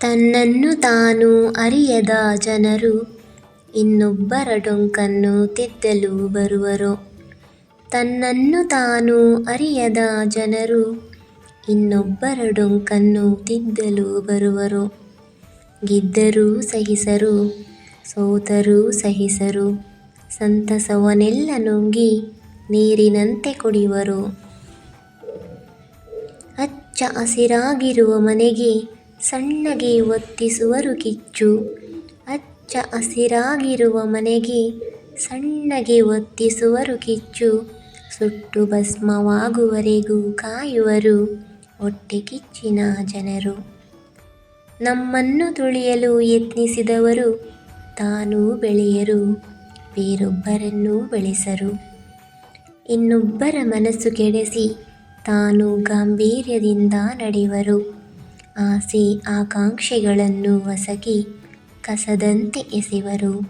ತನ್ನನ್ನು ತಾನು ಅರಿಯದ ಜನರು ಇನ್ನೊಬ್ಬರ ಡೊಂಕನ್ನು ತಿದ್ದಲು ಬರುವರು. ತನ್ನನ್ನು ತಾನು ಅರಿಯದ ಜನರು ಇನ್ನೊಬ್ಬರ ಡೊಂಕನ್ನು ತಿದ್ದಲು ಬರುವರು. ಗೆದ್ದರೂ ಸಹಿಸರು, ಸೋತರೂ ಸಹಿಸರು, ಸಂತಸವನ್ನೆಲ್ಲ ನುಂಗಿ ನೀರಿನಂತೆ ಕುಡಿಯುವರು ಹಚ್ಚ ಹಸಿರಾಗಿರುವ ಮನೆಗೆ ಸಣ್ಣಗೆ ಒತ್ತಿಸುವರು ಕಿಚ್ಚು. ಅಚ್ಚ ಹಸಿರಾಗಿರುವ ಮನೆಗೆ ಸಣ್ಣಗೆ ಒತ್ತಿಸುವರು ಕಿಚ್ಚು. ಸುಟ್ಟು ಭಸ್ಮವಾಗುವರೆಗೂ ಕಾಯುವರು ಹೊಟ್ಟೆ ಕಿಚ್ಚಿನ ಜನರು. ನಮ್ಮನ್ನು ತುಳಿಯಲು ಯತ್ನಿಸಿದವರು ತಾನೂ ಬೆಳೆಯರು, ಬೇರೊಬ್ಬರನ್ನೂ ಬೆಳೆಸರು. ಇನ್ನೊಬ್ಬರ ಮನಸ್ಸು ಕೆಡಿಸಿ ತಾನು ಗಾಂಭೀರ್ಯದಿಂದ ನಡೆಯುವರು. ಆಸೆ ಆಕಾಂಕ್ಷೆಗಳನ್ನು ಒಸಗಿ ಕಸದಂತೆ ಎಸೆವರು.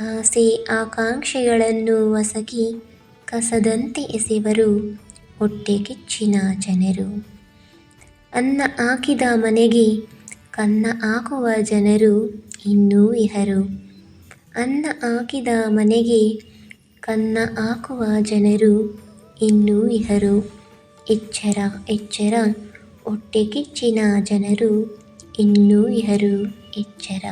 ಆಸೆ ಆಕಾಂಕ್ಷೆಗಳನ್ನು ಒಸಗಿ ಕಸದಂತೆ ಎಸೆವರು ಹೊಟ್ಟೆ ಕಿಚ್ಚಿನ ಜನರು. ಅನ್ನ ಹಾಕಿದ ಮನೆಗೆ ಕನ್ನ ಹಾಕುವ ಜನರು ಇನ್ನೂ ಇಹರು. ಅನ್ನ ಹಾಕಿದ ಮನೆಗೆ ಕನ್ನ ಹಾಕುವ ಜನರು ಇನ್ನೂ ಇಹರು. ಎಚ್ಚರ ಎಚ್ಚರ ಹೊಟ್ಟೆ ಕಿಚ್ಚಿನ ಜನರು ಇನ್ನೂ ಇಹರು ಎಚ್ಚರ